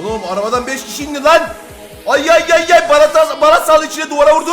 Oğlum arabadan 5 kişi indi lan. Ay ay ay ay bana, bana sal içine duvara vurdu.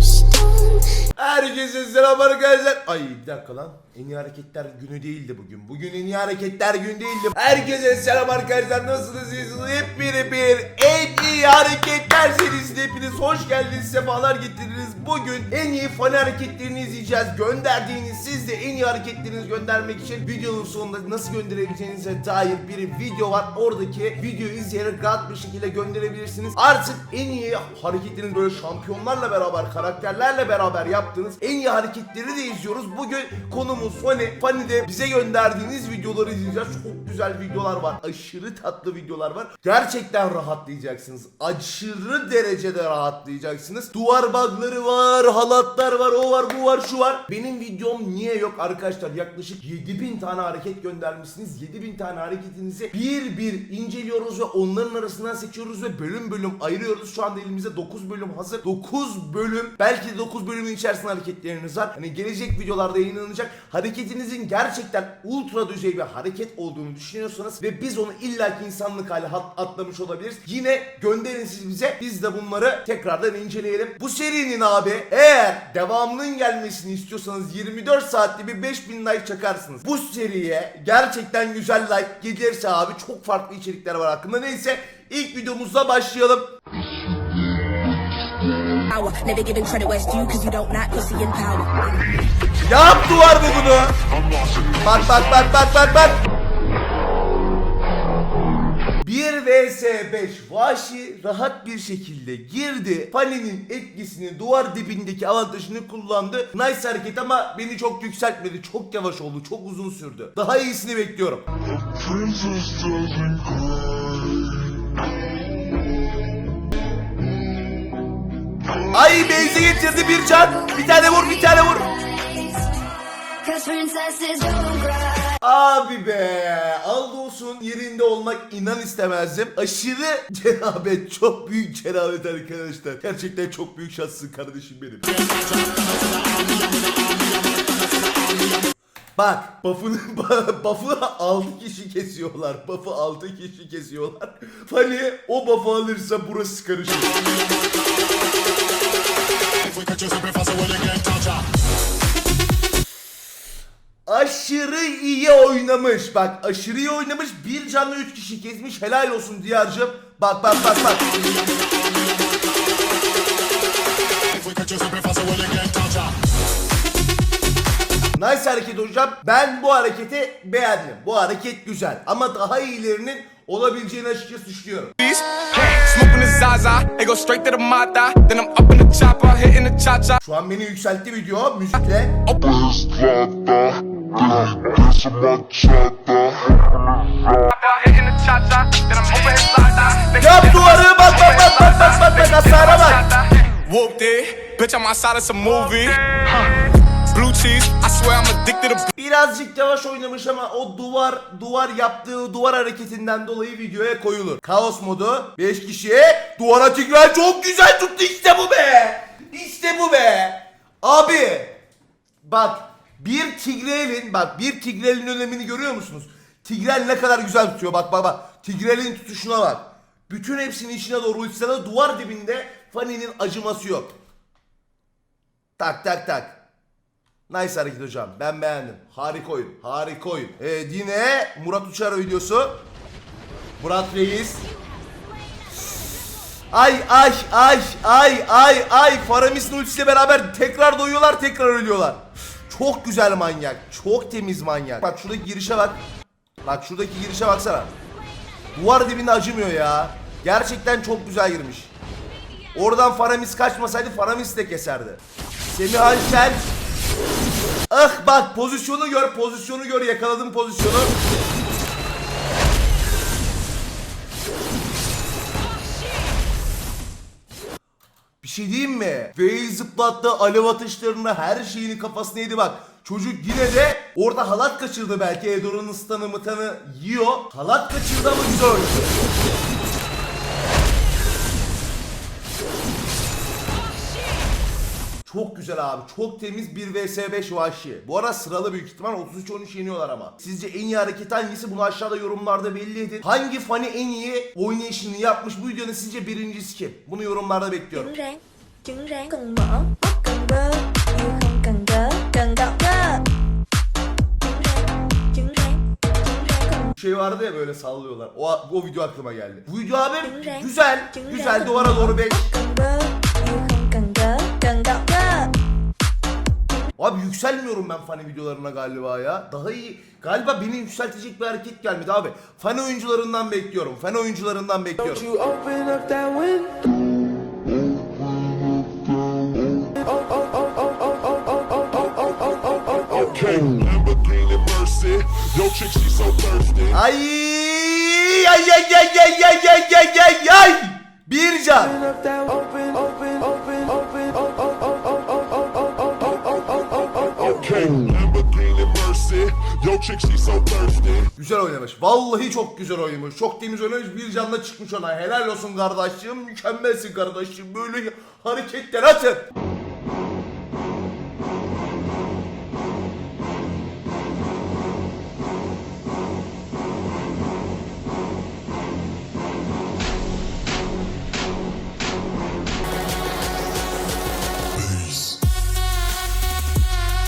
Stone. Herkese selam arkadaşlar. Ay bir dakika lan. En iyi hareketler günü değildi bugün. Bugün en iyi hareketler günü değildi. Herkese selam arkadaşlar. Nasılsınız? İyisiniz? Hepini bir en iyi hareketler serisine hepiniz hoş geldiniz. Sefalar getirdiniz. Bugün en iyi fani hareketlerini izleyeceğiz. Gönderdiğiniz siz de en iyi hareketlerinizi göndermek için videonun sonunda nasıl gönderebileceğinize dair bir video var. Oradaki videoyu izleyerek rahat bir şekilde gönderebilirsiniz. Artık en iyi hareketleriniz böyle şampiyonlarla beraber, karakterlerle beraber yaptığınız en iyi hareketleri de izliyoruz. Bugün konumuz Fani. Fani'de bize gönderdiğiniz videoları izleyeceğiz. Çok güzel videolar var. Aşırı tatlı videolar var. Gerçekten rahatlayacaksınız. Aşırı derecede rahatlayacaksınız. Duvar bugları var, halatlar var, o var, bu var, şu var. Benim videom niye yok arkadaşlar? Yaklaşık 7000 tane hareket göndermişsiniz. 7000 tane hareketinizi bir bir inceliyoruz ve onların arasından seçiyoruz ve bölüm bölüm ayırıyoruz. Şu anda elimizde 9 bölüm hazır. 9 bölüm, belki de 9 bölümün içerisinde hareketleriniz var. Hani gelecek videolarda yayınlanacak. Hareketinizin gerçekten ultra düzey bir hareket olduğunu düşünüyorsanız ve biz onu illaki insanlık hali atlamış olabiliriz. Yine gönderin siz bize. Biz de bunları tekrardan inceleyelim. Bu serinin abi eğer devamının gelmesini istiyorsanız 24 saatte bir 5000 like çakarsınız. Bu seriye gerçekten güzel like gelirse abi çok farklı içerikler var hakkında. Neyse ilk videomuzla başlayalım. Power. Never giving credit where it's due cause you don't not pussy in power. Yap duvar bu bunu. Bak bak bak bak bak bak. 1 vs 5 Vahşi rahat bir şekilde girdi. Fani'nin etkisini duvar dibindeki avantajını kullandı. Nice hareket ama beni çok yükseltmedi. Çok yavaş oldu. Çok uzun sürdü. Daha iyisini bekliyorum. Ay benzi getirdi bir can. Bir tane vur bir tane vur. Abi be aldı olsun yerinde olmak inan istemezdim. Aşırı cenabet çok büyük cenabet arkadaşlar. Gerçekten çok büyük şanssın kardeşim benim. Bak buff'ını buff'ı 6 kişi kesiyorlar. Buff'ı 6 kişi kesiyorlar. Hani o buff'ı alırsa burası karışır. Aşırı iyi oynamış. Bak aşırı iyi oynamış. Bir canlı 3 kişi kesmiş. Helal olsun Diyar'cığım. Bak bak bak bak. Nice hareket hocam. Ben bu hareketi beğendim. Bu hareket güzel. Ama daha iyilerinin olabileceğini açıkçası düşünüyorum. Smoking the Zaza, it go straight to the Mata. Then I'm up in the chopper, hitting the cha cha. Şu an beni yükseltti video müzikle. Estrada, this is machata. Hitting the cha cha, then I'm over his Zaza. Yap duvarı bak bak bak bak bak bak bak hasara bak. Whooped it, bitch, I'm outside of some movie. Blue cheese, I swear I'm addicted to Birazcık yavaş oynamış ama o duvar duvar yaptığı duvar hareketinden dolayı videoya koyulur. Kaos modu 5 kişiye duvara tigray çok güzel tuttu işte bu be. İşte bu be. Abi bak bir Tigrel'in bak bir Tigrel'in önemini görüyor musunuz? Tigrel ne kadar güzel tutuyor bak bak bak. Tigrel'in tutuşuna bak. Bütün hepsini içine doğru uçsa da duvar dibinde Fanny'nin acıması yok. Tak tak tak. Nice hareket hocam. Ben beğendim. Harika oyun. Harika oyun. Evet yine Murat Uçar videosu. Murat Reis. Ay ay ay ay ay ay Faramis'in ultisiyle beraber tekrar doyuyorlar tekrar ölüyorlar. Çok güzel manyak. Çok temiz manyak. Bak şuradaki girişe bak. Bak şuradaki girişe baksana. Duvar dibinde acımıyor ya. Gerçekten çok güzel girmiş. Oradan Faramis kaçmasaydı Faramis de keserdi. Semih Alşen Ah bak pozisyonu gör pozisyonu gör yakaladım pozisyonu. Bir şey diyeyim mi? Fey zıplattı alev atışlarını her şeyini kafasına bak. Çocuk yine de orada halat kaçırdı belki. Edor'un ısıtanı mıtanı yiyor. Halat kaçırdı ama güzel oynadı. Çok güzel abi. Çok temiz 1 vs 5 vahşi. Bu ara sıralı büyük ihtimal 33-13 yeniyorlar ama. Sizce en iyi hareket hangisi? Bunu aşağıda yorumlarda belli edin. Hangi fani en iyi oynayışını yapmış? Bu videonun sizce birincisi kim? Bunu yorumlarda bekliyorum. trứng rán trứng rán cần mỡ bắp cần bơ yêu không cần cớ cần gạo cơ trứng rán trứng rán trứng rán cần Bir şey vardı ya böyle sallıyorlar. O, o video aklıma geldi. Bu video abi güzel. Güzel duvara doğru 5. cần bơ Abi yükselmiyorum ben fani videolarına galiba ya. Daha iyi. Galiba beni yükseltecek bir hareket gelmedi abi. Fani oyuncularından bekliyorum. Fani oyuncularından bekliyorum. Ay ay ay ay ay ay ay ay ay ay. Bir can. Güzel oynamış. Vallahi çok güzel oynamış. Çok temiz oynamış. Bir canla çıkmış ona. Helal olsun kardeşim. Mükemmelsin kardeşim. Böyle hareketler atın.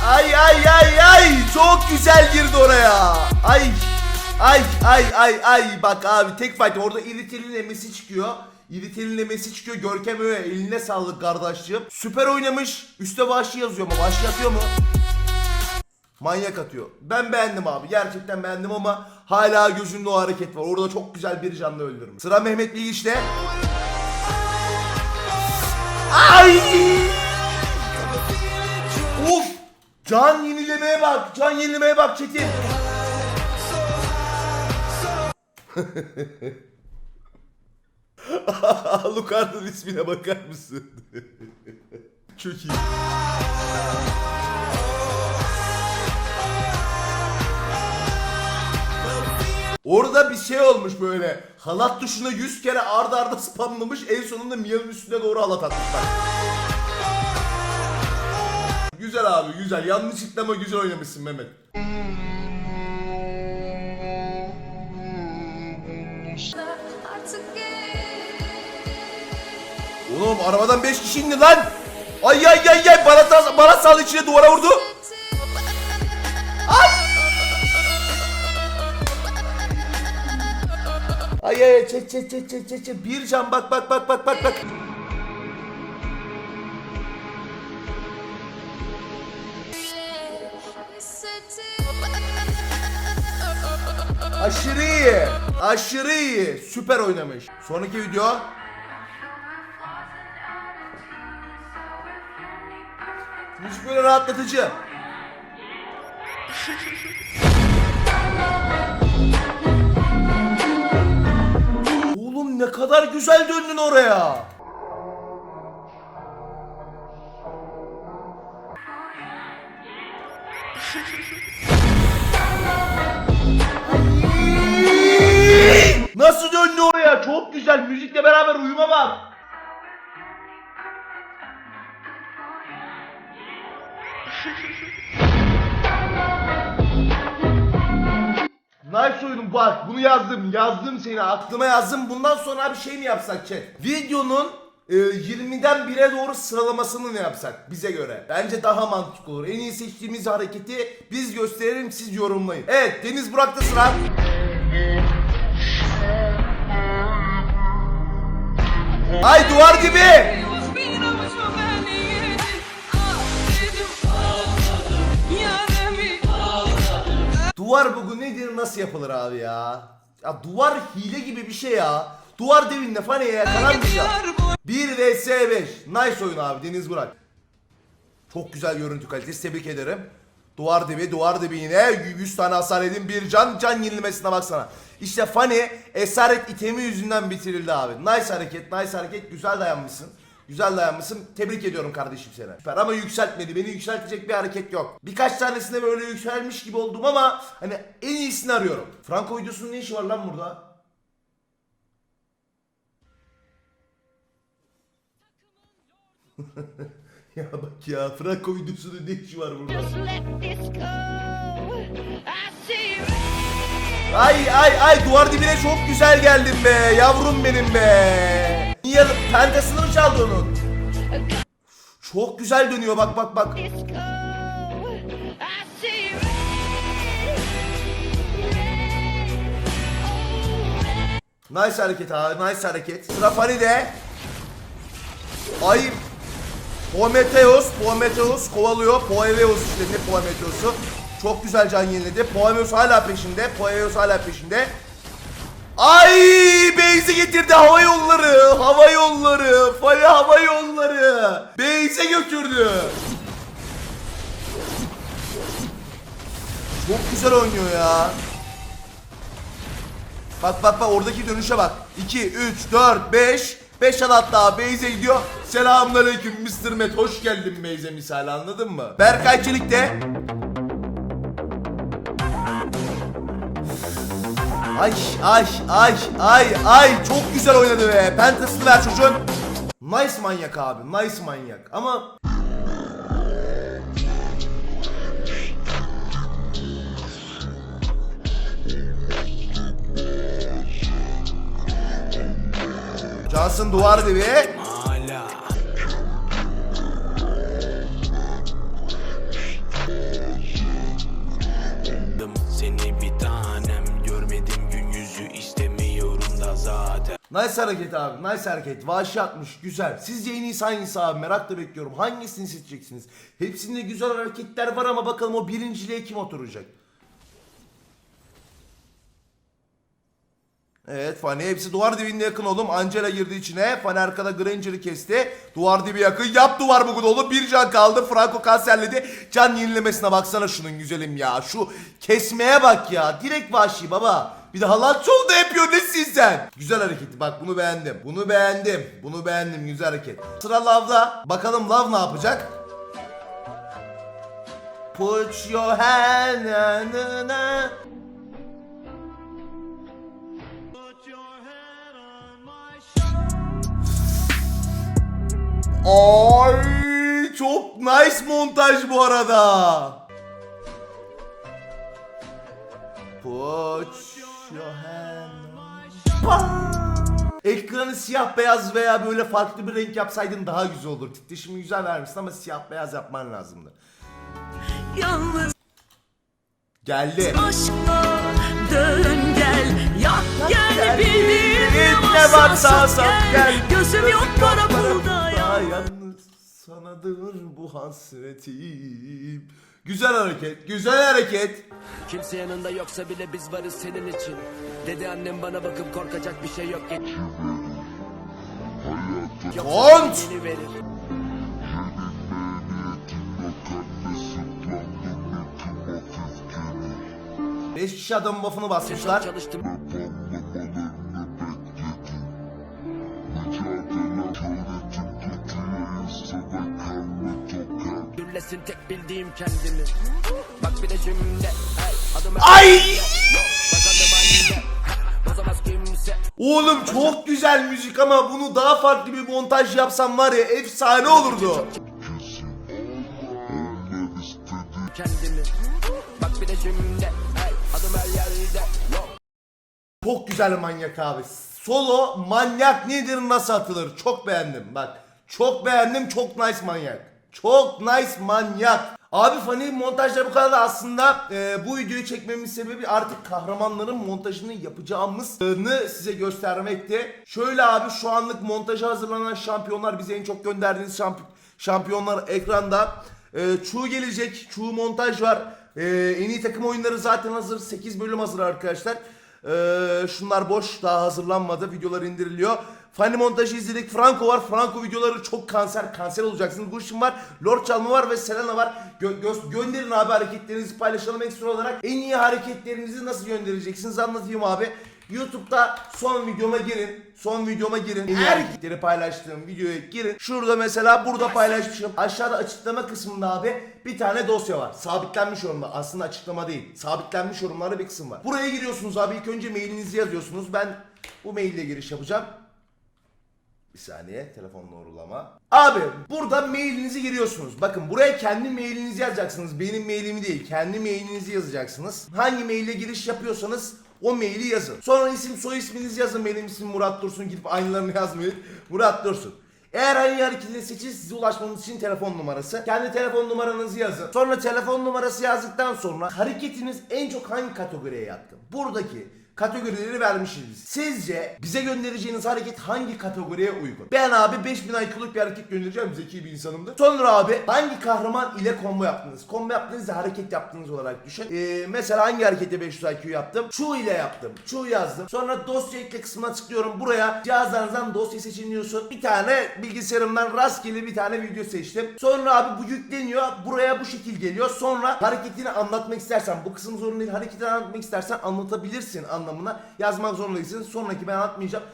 Ay ay ay ay çok güzel girdi oraya. Ay ay ay ay ay bak abi tek fight orada İritel'in emesi çıkıyor. İritel'in emesi çıkıyor. Görkem öyle eline sağlık kardeşciğim. Süper oynamış. Üste vahşi yazıyor mu? Vahşi atıyor mu? Manyak atıyor. Ben beğendim abi. Gerçekten beğendim ama hala gözümde o hareket var. Orada çok güzel bir canlı öldürmüş. Sıra Mehmet Bilgiç'te. Ay! Uf! Can yenilemeye bak. Can yenilemeye bak Çetin. Lucardo'nun ismine bakar mısın? Çok iyi. Orada bir şey olmuş böyle. Halat tuşuna 100 kere arda arda spamlamış. En sonunda Mia'nın üstüne doğru halat atmışlar. Güzel abi güzel. Yanlışlıkla ama güzel oynamışsın Mehmet. Artık Oğlum arabadan 5 kişi indi lan. Ay ay ay ay bana, bana sal içine duvara vurdu. Ay. Ay ay çek çek çek çek çek. Bir can bak bak bak bak bak bak. Aşırı iyi. Aşırı iyi. Süper oynamış. Sonraki video. Müzik böyle rahatlatıcı. Oğlum ne kadar güzel döndün oraya. Bak. Nice oyunum bak bunu yazdım yazdım seni aklıma yazdım. Bundan sonra bir şey mi yapsak chat? Videonun e, 20'den 1'e doğru sıralamasını mı yapsak bize göre? Bence daha mantıklı olur. En iyi seçtiğimiz hareketi biz gösterelim siz yorumlayın. Evet Deniz Burak'ta sıra Ay duvar gibi Duvar bugu nedir nasıl yapılır abi ya? Ya duvar hile gibi bir şey ya. Duvar devinde faneye yakalanmayacak. 1 vs 5. Nice oyun abi Deniz Burak. Çok güzel görüntü kalitesi tebrik ederim. Duvar dibi duvar dibi yine 100 tane hasar edin bir can can yenilmesine baksana. İşte Fanny esaret itemi yüzünden bitirildi abi. Nice hareket nice hareket güzel dayanmışsın. Güzel dayanmışsın. Tebrik ediyorum kardeşim seni. Süper ama yükseltmedi. Beni yükseltecek bir hareket yok. Birkaç tanesinde böyle yükselmiş gibi oldum ama hani en iyisini arıyorum. Franco videosunun ne işi var lan burada? ya bak ya Franco videosunun ne işi var burada? Ay ay ay duvar dibine çok güzel geldin be yavrum benim be. Niye pentasını mı çaldı onun? Çok güzel dönüyor bak bak bak. Nice hareket abi nice hareket. Sıra Fani'de. Ay Prometheus, Prometheus kovalıyor. Poeveus işte ne Prometheus'u. Çok güzel can yeniledi. Poeveus hala peşinde. Poeveus hala peşinde. Ay Beyzi getirdi hava yolları. Hava yolları. Fali hava yolları. Beyze götürdü. Çok güzel oynuyor ya. Bak bak bak oradaki dönüşe bak. 2, 3, 4, 5. 5 hatta Beyze gidiyor. Selamünaleyküm Mr. Met. Hoş geldin Beyze misali anladın mı? Berkay Çelik de. Ay ay ay ay ay çok güzel oynadı be. Pentasını ver çocuğun. Nice manyak abi. Nice manyak. Ama Johnson duvar dibi. Nice hareket abi. Nice hareket. Vahşi atmış. Güzel. Sizce en iyisi hangisi abi? Merakla bekliyorum. Hangisini seçeceksiniz? Hepsinde güzel hareketler var ama bakalım o birinciliğe kim oturacak? Evet Fanny hepsi duvar dibinde yakın oğlum. Angela girdi içine. Fanny arkada Granger'ı kesti. Duvar dibi yakın. Yap duvar bugün oğlum. Bir can kaldı. Franco kanserledi. Can yenilemesine baksana şunun güzelim ya. Şu kesmeye bak ya. Direkt vahşi baba. Bir de halat solda yapıyor nesin sen? Güzel hareketi bak bunu beğendim. Bunu beğendim. Bunu beğendim güzel hareket. Sıra Love'da. Bakalım Love ne yapacak? Put your hand on a- Ay çok nice montaj bu arada. Put your hand on- Ekranı siyah beyaz veya böyle farklı bir renk yapsaydın daha güzel olur. Titreşimi güzel vermişsin ama siyah beyaz yapman lazımdı. Yalnız Geldi. aşkla dön gel Yak gel bildiğin ne varsa sat gel. Gözüm yok kara pulda ya Yalnız sanadır bu hasretim. Güzel hareket, güzel hareket. Kimse yanında yoksa bile biz varız senin için Dedi annem bana bakıp korkacak bir şey yok Kont! Beş kişi adamın buff'ını basmışlar. Çalıştım Gürlesin tek bildiğim kendimi Bak bir de şimdi hey, adım Ay! Oğlum çok güzel müzik ama bunu daha farklı bir montaj yapsam var ya efsane olurdu. kendimi Bak bir de şimdi hey, adım her yerde Yok Çok güzel manyak abi. Solo manyak nedir nasıl atılır? Çok beğendim bak. Çok beğendim çok nice manyak. Çok nice manyak. Abi Fanny montajları bu kadar da aslında e, bu videoyu çekmemin sebebi artık kahramanların montajını yapacağımızını size göstermekti. Şöyle abi şu anlık montaja hazırlanan şampiyonlar bize en çok gönderdiğiniz şamp- şampiyonlar ekranda. E, Çuğ gelecek. Çuğ montaj var. E, en iyi takım oyunları zaten hazır. 8 bölüm hazır arkadaşlar. Ee, şunlar boş daha hazırlanmadı videolar indiriliyor Fanny montajı izledik Franco var Franco videoları çok kanser kanser olacaksınız Gush'un var Lord Çalma var ve Selena var Gö- gö- Gönderin abi hareketlerinizi paylaşalım ekstra olarak En iyi hareketlerinizi nasıl göndereceksiniz anlatayım abi YouTube'da son videoma girin. Son videoma girin. Her hareketleri paylaştığım videoya girin. Şurada mesela burada paylaşmışım. Aşağıda açıklama kısmında abi bir tane dosya var. Sabitlenmiş yorumlar. Aslında açıklama değil. Sabitlenmiş yorumlarda bir kısım var. Buraya giriyorsunuz abi. İlk önce mailinizi yazıyorsunuz. Ben bu maille giriş yapacağım. Bir saniye telefonla uğurlama. Abi burada mailinizi giriyorsunuz. Bakın buraya kendi mailinizi yazacaksınız. Benim mailimi değil. Kendi mailinizi yazacaksınız. Hangi maille giriş yapıyorsanız o maili yazın. Sonra isim soy isminizi yazın. Benim ismim Murat Dursun. Gidip aynılarını yazmayın. Murat Dursun. Eğer hangi hareketini seçin size ulaşmanız için telefon numarası. Kendi telefon numaranızı yazın. Sonra telefon numarası yazdıktan sonra hareketiniz en çok hangi kategoriye yatkın? Buradaki kategorileri vermişiz. Sizce bize göndereceğiniz hareket hangi kategoriye uygun? Ben abi 5000 IQ'luk bir hareket göndereceğim. Zeki bir insanımdır. Sonra abi hangi kahraman ile combo yaptınız? Combo yaptığınız da hareket yaptığınız olarak düşün. Ee, mesela hangi harekette 500 IQ yaptım? Chu ile yaptım. Chu yazdım. Sonra dosya ekle kısmına tıklıyorum. Buraya cihazlarınızdan dosya seçin diyorsun. Bir tane bilgisayarımdan rastgele bir tane video seçtim. Sonra abi bu yükleniyor. Buraya bu şekil geliyor. Sonra hareketini anlatmak istersen bu kısım zorunda değil. Hareketini anlatmak istersen anlatabilirsin anlamına yazmak zorunda. Sonraki ben anlatmayacağım.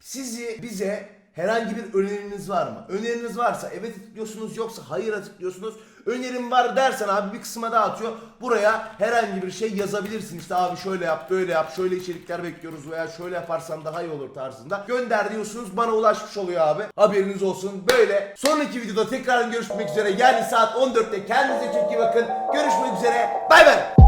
Sizi bize herhangi bir öneriniz var mı? Öneriniz varsa evet tıklıyorsunuz yoksa hayır tıklıyorsunuz. Önerim var dersen abi bir kısma daha atıyor. Buraya herhangi bir şey yazabilirsin. İşte abi şöyle yap, böyle yap, şöyle içerikler bekliyoruz veya şöyle yaparsan daha iyi olur tarzında. Gönder diyorsunuz bana ulaşmış oluyor abi. Haberiniz olsun. Böyle sonraki videoda tekrar görüşmek üzere. Yani saat 14'te kendinize çok iyi bakın. Görüşmek üzere. Bay bay.